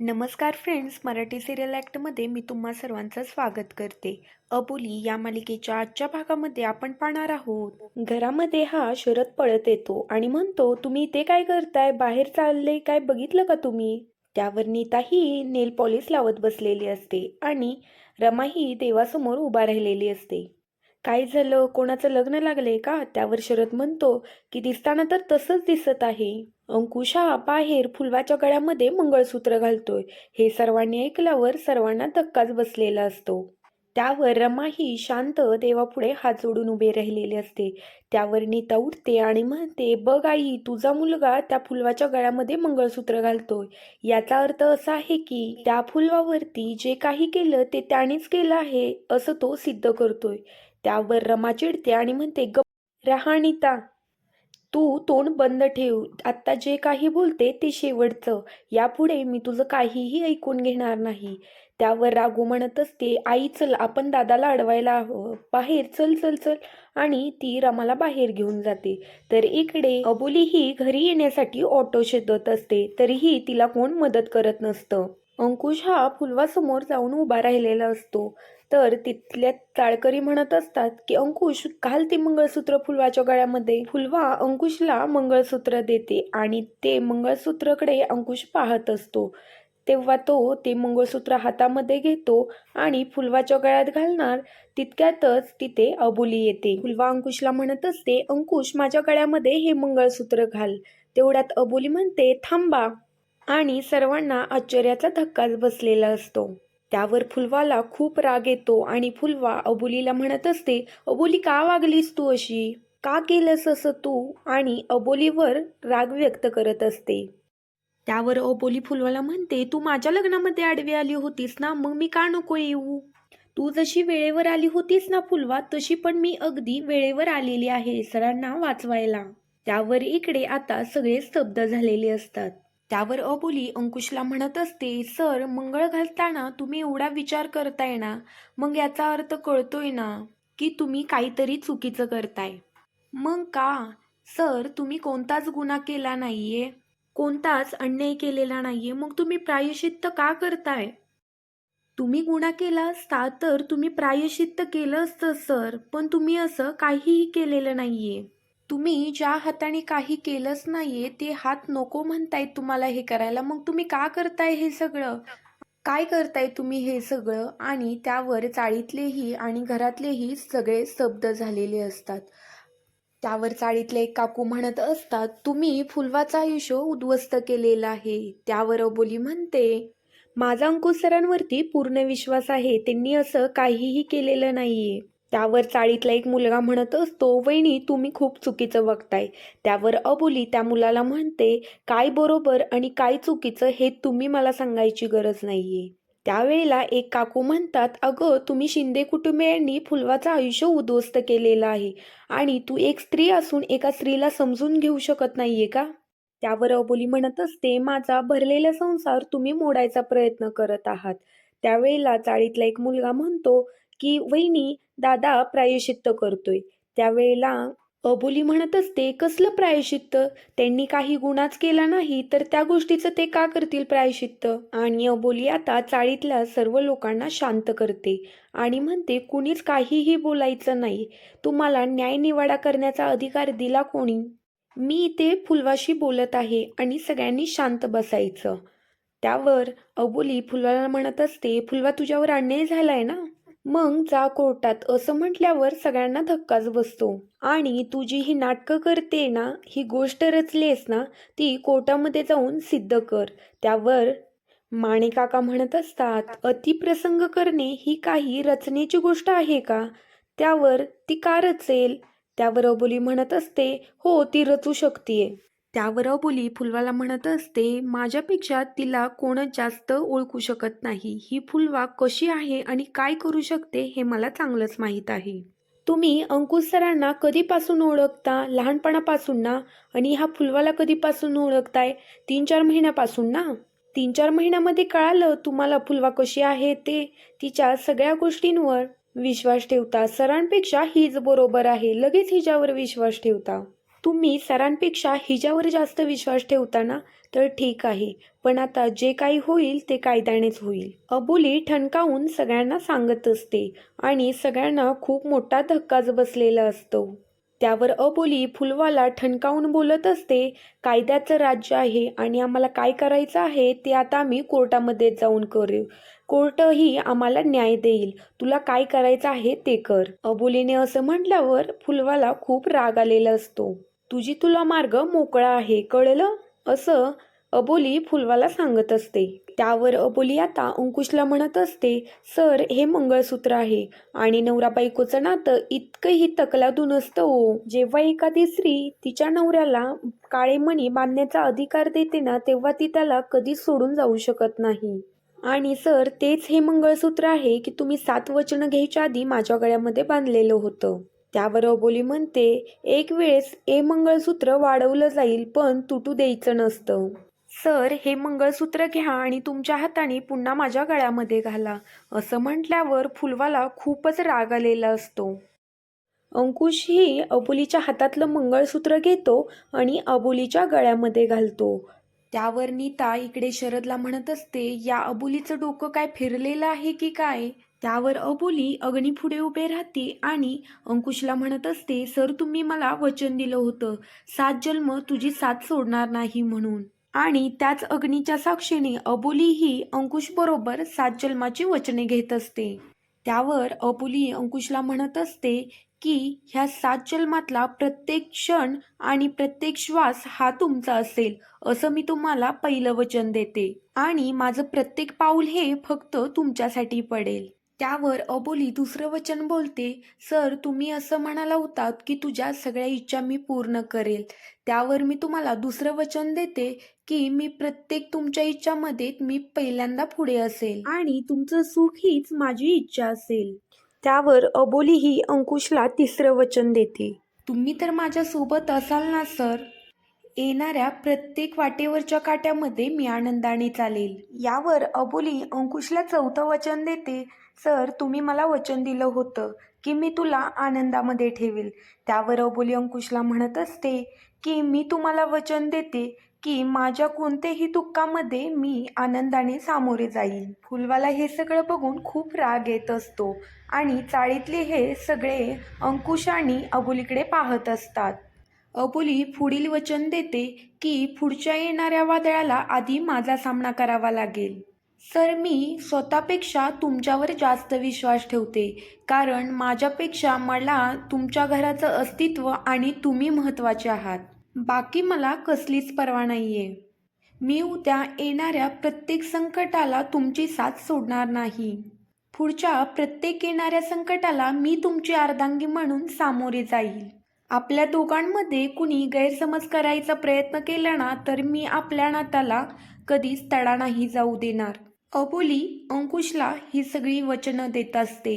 नमस्कार friends Marathi serial ॲक्टमध्ये मी तुम्हा सर्वांचं स्वागत करते. अबोली या मालिकेच्या आजच्या भागामध्ये आपण पाहणार आहोत. घरामध्ये हा शरद पळत येतो आणि म्हणतो तुम्ही इथे काय करताय? बाहेर चालले? काय बघितलं का तुम्ही? त्यावर नीता ही नेल पॉलिश लावत बसलेली असते आणि रमा ही देवासमोर उभा राहिलेली असते. काय झालं कोणाचं लग्न लागलंय का? त्यावर शरद म्हणतो की दिसताना तर तसंच दिसत आहे. अंकुशा बाहेर फुलवाच्या गळ्यामध्ये मंगळसूत्र घालतोय. हे सर्वांनी ऐकल्यावर सर्वांना धक्काच बसलेला असतो. त्यावर रमा ही शांत देवापुढे हात जोडून उभे राहिलेली असते. त्यावर नीता उठते आणि म्हणते बघ आई तुझा मुलगा त्या फुलवाच्या गळ्यामध्ये मंगळसूत्र घालतोय. याचा अर्थ असा आहे की त्या फुलवावरती जे काही केलं ते त्यानेच केलं आहे असं तो सिद्ध करतोय. त्यावर रमा चिडते आणि म्हणते गप रहा तू तोंड बंद ठेव. आत्ता जे काही बोलते ते शेवटचं. यापुढे मी तुझं काहीही ऐकून घेणार नाही. त्यावर रागू म्हणत असते आई चल आपण दादाला अडवायला हवं. बाहेर चल चल चल. आणि ती रमाला बाहेर घेऊन जाते. तर इकडे अबोली ही घरी येण्यासाठी ऑटो शोधत असते. तरीही तिला कोण मदत करत नसतं. अंकुश हा फुलवासमोर जाऊन उभा राहिलेला असतो. तर तिथल्या चाळकरी म्हणत असतात की अंकुश घाल ते मंगळसूत्र फुलवाच्या गळ्यामध्ये. फुलवा अंकुशला मंगळसूत्र देते आणि ते मंगळसूत्रकडे अंकुश पाहत असतो. तेव्हा तो ते मंगळसूत्र हातामध्ये घेतो आणि फुलवाच्या गळ्यात घालणार. तितक्यातच तिथे अबोली येते. फुलवा अंकुशला म्हणत असते अंकुश माझ्या गळ्यामध्ये हे मंगळसूत्र घाल. तेवढ्यात अबोली म्हणते थांबा. आणि सर्वांना आश्चर्याचा धक्काच बसलेला असतो. त्यावर फुलवाला खूप राग येतो आणि फुलवा अबोलीला म्हणत असते अबोली का वागलीस तू अशी? का केलंस असं तू? आणि अबोलीवर राग व्यक्त करत असते. त्यावर अबोली फुलवाला म्हणते तू माझ्या लग्नामध्ये आडवी आली होतीस ना मग मी का नको येऊ? तू जशी वेळेवर आली होतीस ना फुलवा तशी पण मी अगदी वेळेवर आलेली आहे सरांना वाचवायला. त्यावर इकडे आता सगळे स्तब्ध झालेले असतात. त्यावर अबोली अंकुशला म्हणत असते सर मंगळ घालताना तुम्ही एवढा विचार करताय ना मग याचा अर्थ कळतोय ना की तुम्ही काहीतरी चुकीचं करताय. मग का? सर तुम्ही कोणताच गुन्हा केला नाहीये. कोणताच अन्याय केलेला नाहीये. मग तुम्ही प्रायश्चित्त का करताय? तुम्ही गुन्हा केला असता तर तुम्ही प्रायश्चित्त केलं असतं सर पण तुम्ही असं काहीही केलेलं नाहीये. तुम्ही ज्या हाताने काही केलंच नाहीये ते हात नको म्हणतायत तुम्हाला हे करायला. मग तुम्ही का करताय हे सगळं? काय करताय तुम्ही हे सगळं? आणि त्यावर चाळीतलेही आणि घरातलेही सगळे स्तब्ध झालेले असतात. त्यावर चाळीतले एक काकू म्हणत असतात तुम्ही फुलवाचा आयुष्य उद्ध्वस्त केलेला आहे. त्यावर अबोली म्हणते माझा अंकुश सरांवरती पूर्ण विश्वास आहे. त्यांनी असं काहीही केलेलं नाहीये. त्यावर चाळीतला एक मुलगा म्हणत असतो वहिनी तुम्ही खूप चुकीचं बघताय. त्यावर अबोली त्या मुलाला म्हणते काय बरोबर आणि काय चुकीचं हे तुम्ही मला सांगायची गरज नाहीये. त्यावेळेला एक काकू म्हणतात अगं तुम्ही शिंदे कुटुंबियांनी फुलवाचं आयुष्य उद्ध्वस्त केलेलं आहे आणि तू एक स्त्री असून एका स्त्रीला समजून घेऊ शकत नाहीये का? त्यावर अबोली म्हणत असते माझा भरलेला संसार तुम्ही मोडायचा प्रयत्न करत आहात. त्यावेळेला चाळीतला एक मुलगा म्हणतो की वहिनी दादा प्रायश्चित्त करतोय. त्यावेळेला अबोली म्हणत असते कसलं प्रायश्चित्त? त्यांनी काही गुणाच केला नाही तर त्या गोष्टीचं ते का करतील प्रायश्चित्त? आणि अबोली आता चाळीतल्या सर्व लोकांना शांत करते आणि म्हणते कुणीच काहीही बोलायचं नाही. तुम्हाला न्यायनिवाडा करण्याचा अधिकार दिला कोणी? मी इथे फुलवाशी बोलत आहे आणि सगळ्यांनी शांत बसायचं. त्यावर अबोली फुलवाला म्हणत असते फुलवा तुझ्यावर अन्याय झालाय ना? मग जा कोर्टात असं म्हटल्यावर सगळ्यांना धक्काच बसतो. आणि तू जी ही नाटकं करते ना ही गोष्ट रचलीस ना ती कोर्टामध्ये जाऊन सिद्ध कर. त्यावर माणे काका म्हणत असतात अतिप्रसंग करणे ही काही रचनेची गोष्ट आहे का? त्यावर ती का रचेल? त्यावर अबोली म्हणत असते हो ती रचू शकतीये. त्यावर अबोली फुलवाला म्हणत असते माझ्यापेक्षा तिला कोणच जास्त ओळखू शकत नाही? ही फुलवा कशी आहे आणि काय करू शकते हे मला चांगलंच माहीत आहे. तुम्ही अंकुश सरांना कधीपासून ओळखता? लहानपणापासून ना? आणि हा फुलवाला कधीपासून ओळखताय? तीन चार महिन्यापासून ना? तीन चार महिन्यामध्ये कळालं तुम्हाला फुलवा कशी आहे ते तिच्या सगळ्या गोष्टींवर विश्वास ठेवता. सरांपेक्षा हीच बरोबर आहे. लगेच हिच्यावर विश्वास ठेवता. तुम्ही सरांपेक्षा हिच्यावर जास्त विश्वास ठेवता ना तर ठीक आहे पण आता जे काही होईल ते कायद्यानेच होईल. अबोली ठणकावून सगळ्यांना सांगत असते आणि सगळ्यांना खूप मोठा धक्काच बसलेला असतो. त्यावर अबोली फुलवाला ठणकावून बोलत असते कायद्याचं राज्य आहे आणि आम्हाला काय करायचं आहे ते आता आम्ही कोर्टामध्ये जाऊन करू. कोर्टही आम्हाला न्याय देईल. तुला काय करायचं आहे ते कर. अबोलीने असं म्हटल्यावर फुलवाला खूप राग आलेला असतो. तुझी तुला मार्ग मोकळा आहे कळलं? असं अबोली फुलवाला सांगत असते. त्यावर अबोली आता अंकुशला म्हणत असते सर हे मंगळसूत्र आहे आणि नवरा बायकोचं नातं इतकंही तकलातून असतं हो. जेव्हा एखादी स्त्री तिच्या नवऱ्याला काळे मणी बांधण्याचा अधिकार देते ना तेव्हा ती त्याला कधीच सोडून जाऊ शकत नाही. आणि सर तेच हे मंगळसूत्र आहे की तुम्ही सात वचनं घ्यायच्या आधी माझ्या गळ्यामध्ये बांधलेलं होतं. त्यावर अबोली म्हणते एक वेळेस ए मंगळसूत्र वाढवलं जाईल पण तुटू द्यायचं नसतं. सर हे मंगळसूत्र घ्या आणि तुमच्या हाताने पुन्हा माझ्या गळ्यामध्ये घाला असं म्हटल्यावर फुलवाला खूपच राग आलेला असतो. अंकुश ही अबोलीच्या हातातलं मंगळसूत्र घेतो आणि अबोलीच्या गळ्यामध्ये घालतो. त्यावर नीता इकडे शरदला म्हणत असते या अबोलीचं डोकं काय फिरलेलं आहे की काय? त्यावर अबोली अग्नी पुढे उभे राहते आणि अंकुशला म्हणत असते सर तुम्ही मला वचन दिलं होतं. सात जन्म तुझी साथ सोडणार नाही म्हणून. आणि त्याच अग्नीच्या साक्षीने अबोली ही अंकुश बरोबर सात जन्माची वचने घेत असते. त्यावर अबोली अंकुशला म्हणत असते की ह्या सात जन्मातला प्रत्येक क्षण आणि प्रत्येक श्वास हा तुमचा असेल असं मी तुम्हाला पहिलं वचन देते. आणि माझं प्रत्येक पाऊल हे फक्त तुमच्यासाठी पडेल. त्यावर अबोली दुसरं वचन बोलते सर तुम्ही असं म्हणाला होतात की तुझ्या सगळ्या इच्छा मी पूर्ण करेल. त्यावर मी तुम्हाला दुसरं वचन देते की मी प्रत्येक तुमच्या इच्छामध्ये मी पहिल्यांदा पुढे असेल. आणि तुमचं सुख हीच माझी इच्छा असेल. त्यावर अबोली ही अंकुशला तिसरं वचन देते. तुम्ही तर माझ्यासोबत असाल ना सर? येणाऱ्या प्रत्येक वाटेवरच्या काट्यामध्ये मी आनंदाने चालेल. यावर अबोली अंकुशला चौथं वचन देते. सर तुम्ही मला वचन दिलं होतं की मी तुला आनंदामध्ये ठेवेल. त्यावर अबोली अंकुशला म्हणत असते की मी तुम्हाला वचन देते की माझ्या कोणत्याही दुःखामध्ये मी आनंदाने सामोरे जाईल. फुलवाला हे सगळं बघून खूप राग येत असतो आणि चाळीतले हे सगळे अंकुश आणि अबोलीकडे पाहत असतात. अबोली पुढील वचन देते की पुढच्या येणाऱ्या वादळाला आधी माझा सामना करावा लागेल. सर मी स्वतःपेक्षा तुमच्यावर जास्त विश्वास ठेवते कारण माझ्यापेक्षा मला तुमच्या घराचं अस्तित्व आणि तुम्ही महत्त्वाचे आहात. बाकी मला कसलीच पर्वा नाही आहे मी उद्या येणाऱ्या प्रत्येक संकटाला तुमची साथ सोडणार नाही. पुढच्या प्रत्येक येणाऱ्या संकटाला मी तुमची अर्धांगी म्हणून सामोरे जाईल. आपल्या दोघांमध्ये कुणी गैरसमज करायचा प्रयत्न केला ना तर मी आपल्या नात्याला कधीच तडा नाही जाऊ देणार. अबोली अंकुशला ही सगळी वचनं देत असते.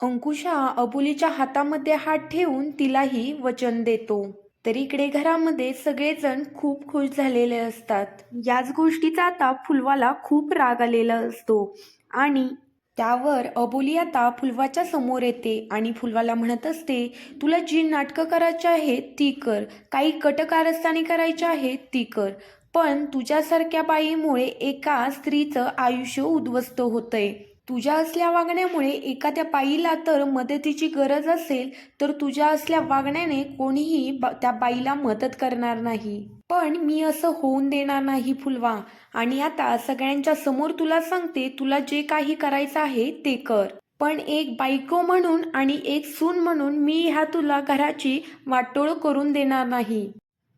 अंकुश हा अबोलीच्या हातामध्ये हात ठेवून तिलाही वचन देतो. तर इकडे घरामध्ये सगळेजण खूप खुश झालेले असतात. याच गोष्टीचा आता फुलवाला खूप राग आलेला असतो. आणि त्यावर अबोली आता फुलवाच्या समोर येते आणि फुलवाला म्हणत असते तुला जी नाटकं करायची आहेत ती कर. काही कटकारस्थाने करायच्या आहेत ती कर. पण तुझ्यासारख्या बाईमुळे एका स्त्रीचं आयुष्य उद्ध्वस्त होतंय. तुझ्या असल्या वागण्यामुळे एखाद्या बाईला तर मदतीची गरज असेल तर तुझ्या असल्या वागण्याने कोणीही बा त्या बाईला मदत करणार नाही. पण मी असं होऊन देणार नाही फुलवा. आणि आता सगळ्यांच्या समोर तुला सांगते तुला जे काही करायचं आहे ते कर. पण एक बायको म्हणून आणि एक सून म्हणून मी ह्या तुला घराची वाटोळ करून देणार नाही.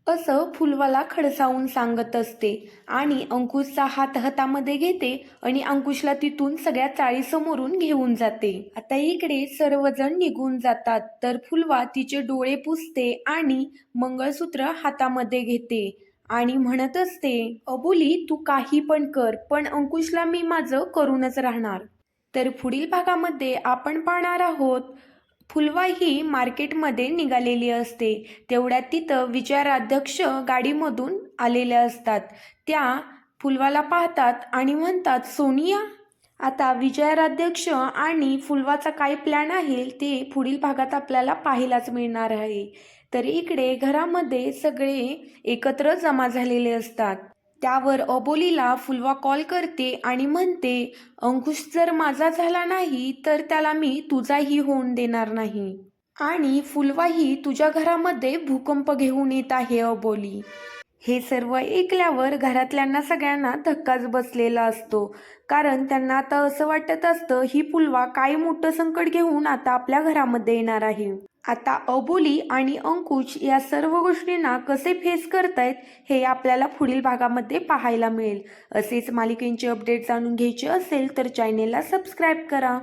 असं फुलवाला खडसावून सांगत असते. आणि अंकुशचा हात हातामध्ये घेते आणि अंकुशला तिथून सगळ्या चाळीसमोरून घेऊन जाते. आता इकडे सर्वजण निघून जातात. तर फुलवा तिचे डोळे पुसते आणि मंगळसूत्र हातामध्ये घेते आणि म्हणत असते अबोली तू काही पण कर पण अंकुशला मी माझं करूनच राहणार. तर पुढील भागामध्ये आपण पाहणार आहोत फुलवा ही मार्केटमध्ये निघालेली असते. तेवढ्यात तिथं विचाराध्यक्ष गाडीमधून आलेल्या असतात. त्या फुलवाला पाहतात आणि म्हणतात सोनिया आता विजयाराध्यक्ष आणि फुलवाचा काय प्लॅन आहे? ते पुढील भागात आपल्याला पाहायलाच मिळणार आहे. तर इकडे घरामध्ये सगळे एकत्र जमा झालेले असतात. त्यावर अबोलीला फुलवा कॉल करते आणि म्हणते अंकुश जर माझा झाला नाही तर त्याला मी तुझाही होऊन देणार नाही. आणि फुलवाही तुझ्या घरामध्ये भूकंप घेऊन येत आहे अबोली. हे सर्व ऐकल्यावर घरातल्यांना सगळ्यांना धक्काच बसलेला असतो. कारण त्यांना आता असं वाटत असतं ही पुलवा काय मोठं संकट घेऊन आता आपल्या घरामध्ये येणार आहे. आता अबोली आणि अंकुश या सर्व गोष्टींना कसे फेस करतायत हे आपल्याला पुढील भागामध्ये पाहायला मिळेल. असेच मालिकेंचे अपडेट जाणून घ्यायचे असेल तर चॅनेलला सबस्क्राईब करा.